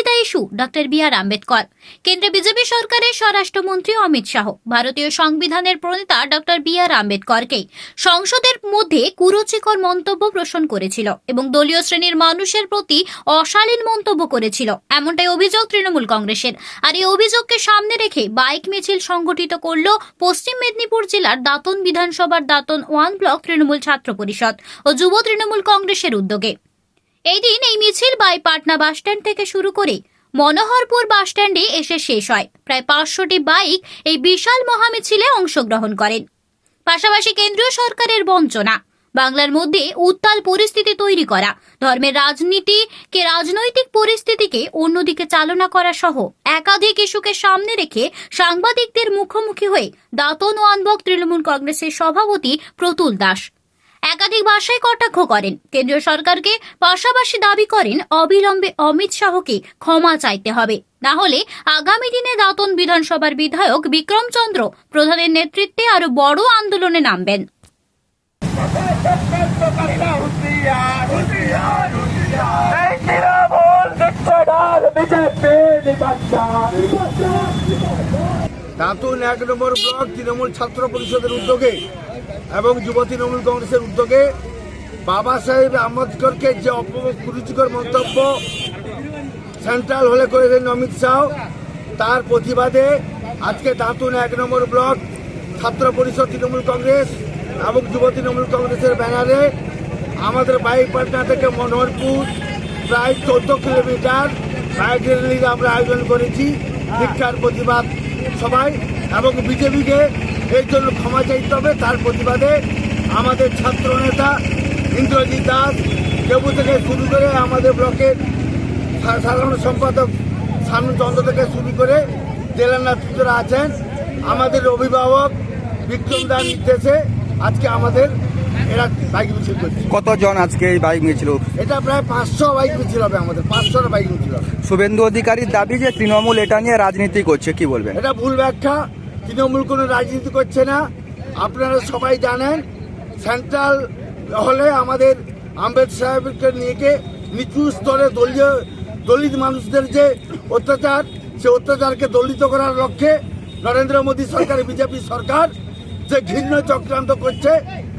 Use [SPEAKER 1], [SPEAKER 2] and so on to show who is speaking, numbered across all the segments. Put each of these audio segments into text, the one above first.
[SPEAKER 1] Nivedita issue, doctor B R Ambedkar. কেন্দ্রে BJP সরকারের স্বরাষ্ট্রমন্ত্রী অমিত শাহ। ভারতীয় সংবিধানের প্রণেতা ডক্টর বি আর আম্বেদকরকে সংসদের মধ্যে কুরুচিকর মন্তব্য পোষণ করেছিল এবং দলীয় শ্রেণির মানুষের প্রতি অশালীন মন্তব্য করেছিল। এমনটাই অভিযোগ তৃণমূল কংগ্রেসের। আর এই অভিযোগকে সামনে রেখে বাইক মিছিল সংগঠিত করল পশ্চিম মেদিনীপুর জেলার দাতন বিধানসভার দাতন ওয়ান ব্লক তৃণমূল ছাত্র পরিষদ ও যুব তৃণমূল কংগ্রেসের উদ্যোগে। এই দিন এই মিছিল বাই পাটনা বাসস্ট্যান্ড থেকে শুরু করে মনোহরপুর বাসস্ট্যান্ডে এসে শেষ হয়। প্রায় পাঁচশোটি বাইক এই বিশাল মহামিছিলে অংশগ্রহণ করেন। পাশাপাশি কেন্দ্রীয় সরকারের বঞ্চনা, বাংলার মধ্যে উত্তাল পরিস্থিতি তৈরি করা, ধর্মের রাজনীতিকে রাজনৈতিক পরিস্থিতিকে অন্যদিকে চালনা করা সহ একাধিক ইস্যুকে সামনে রেখে সাংবাদিকদের মুখোমুখি হয়ে দাতন ওয়ানবক তৃণমূল কংগ্রেসের সভাপতি প্রতুল দাস একাধিক ভাষায় কটাক্ষ করেন। কেন্দ্রীয় সরকারকে পাশাপাশি দাবি করেন, অবিলম্বে অমিত শাহকে ক্ষমা চাইতে হবে। না হলে আগামী দিনে দাতন বিধানসভার বিধায়ক বিক্রমচন্দ্র প্রধানের নেতৃত্বে আরও বড় আন্দোলনে নামবেন।
[SPEAKER 2] দাঁতুন এক নম্বর ব্লক তৃণমূল ছাত্র পরিষদের উদ্যোগে এবং যুব তৃণমূল কংগ্রেসের উদ্যোগে বাবা সাহেব আম্বেদকরকে যে অপরুচিকর মন্তব্য সেন্ট্রাল হলে করেছেন অমিত শাহ, তার প্রতিবাদে আজকে দাঁতুন এক নম্বর ব্লক ছাত্র পরিষদ তৃণমূল কংগ্রেস এবং যুব তৃণমূল কংগ্রেসের ব্যানারে আমাদের বাইকপাটনা থেকে মনোহরপুর, প্রায় চোদ্দ কিলোমিটার বাইক র্যালির আমরা আয়োজন করেছি। শিক্ষার প্রতিবাদ সবাই এবং বিজেপিকে এর জন্য ক্ষমা চাইতে হবে। তার প্রতিবাদে আমাদের ছাত্র নেতা ইন্দ্রজিৎ দাস কেবু থেকে শুরু করে আমাদের ব্লকের সাধারণ সম্পাদক শানু চন্দ্র থেকে শুরু করে জেলার নেতৃত্বরা আছেন। আমাদের অভিভাবক বিক্রম দার নির্দেশে আজকে আমাদের এরা বাইক মিছিল করছে।
[SPEAKER 3] কতজন আজকে এই বাইক মিছিল?
[SPEAKER 2] এটা প্রায় পাঁচশো বাইক মিছিল হবে আমাদের পাঁচশোটা বাইক মিছিল
[SPEAKER 3] শুভেন্দু অধিকারীর দাবি যে তৃণমূল এটা নিয়ে রাজনীতি করছে কি বলবেন?
[SPEAKER 2] এটা ভুল ব্যাখ্যা। তৃণমূল কোনো রাজনীতি করছে না। আপনারা সবাই জানেন সেন্ট্রাল হলে আমাদের আম্বেদ সাহেবকে নিয়ে নিচু স্তরে দলীয় দলিত মানুষদের যে অত্যাচার সে অত্যাচারকে দলিত করার লক্ষ্যে নরেন্দ্র মোদী সরকার বিজেপি সরকার যে ঘৃণ্য চক্রান্ত করছে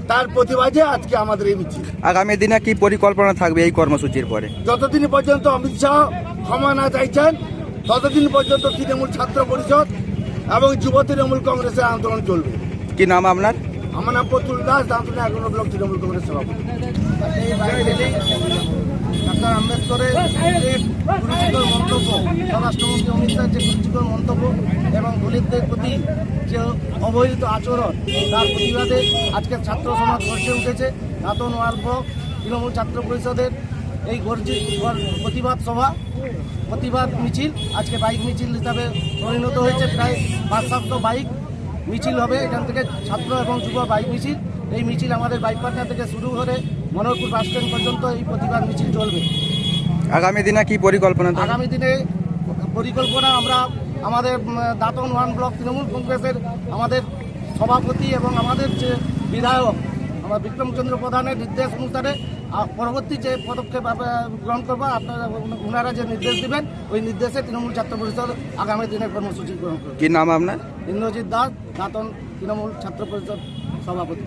[SPEAKER 2] তার প্রতিবাদে আজকে আমাদের এই মিছিল।
[SPEAKER 3] আগামী দিনে কি পরিকল্পনা থাকবে এই কর্মসূচির পরে?
[SPEAKER 2] যতদিন পর্যন্ত অমিত শাহ ক্ষমা না চাইছেন ততদিন পর্যন্ত তৃণমূল ছাত্র পরিষদ এবং যুব তৃণমূল কংগ্রেসের আন্দোলন চলবে।
[SPEAKER 3] কি নাম আপনার?
[SPEAKER 2] আমার নাম প্রতুল দাস দাঁতনে এগারো ব্লক তৃণমূল কংগ্রেস সভাপতি।
[SPEAKER 4] ডাক্তার আম্বেদকরের যে কুরুচিকর মন্তব্য স্বরাষ্ট্রমন্ত্রী অমিত শাহের যে কুরুচিকর মন্তব্য এবং দলিতদের প্রতি যে অবহেলিত আচরণ তার প্রতিবাদে আজকে ছাত্র সমাজ গর্জে উঠেছে। নাতন ওয়ার্ল্ড তৃণমূল ছাত্র পরিষদের এই গর্জি প্রতিবাদ সভা প্রতিবাদ মিছিল। আজকে বাইক মিছিল হিসাবে পরিণত হয়েছে প্রায় পাঁচ সাতশো বাইক। মিছিল হবে এখান থেকে ছাত্র এবং যুব বাইক মিছিল। এই মিছিল আমাদের বাইক পাটনা থেকে শুরু করে মনোহরপুর বাস স্ট্যান্ড পর্যন্ত এই প্রতিবাদ মিছিল চলবে।
[SPEAKER 3] আগামী দিনে কি পরিকল্পনা
[SPEAKER 4] আগামী দিনে পরিকল্পনা আমরা আমাদের দাতন ওয়ান ব্লক তৃণমূল কংগ্রেসের আমাদের সভাপতি এবং আমাদের যে বিধায়ক বিক্রমচন্দ্র প্রধানের নির্দেশ অনুসারে পরবর্তী যে পদক্ষেপ গ্রহণ করব আপনারা ওনারা যে নির্দেশ দিবেন ওই নির্দেশে তৃণমূল ছাত্র পরিষদ আগামী দিনের কর্মসূচি গ্রহণ করবে।
[SPEAKER 3] কি নাম আপনার?
[SPEAKER 4] ইন্দ্রজিৎ দাস দাতন তৃণমূল ছাত্র পরিষদ সভাপতি।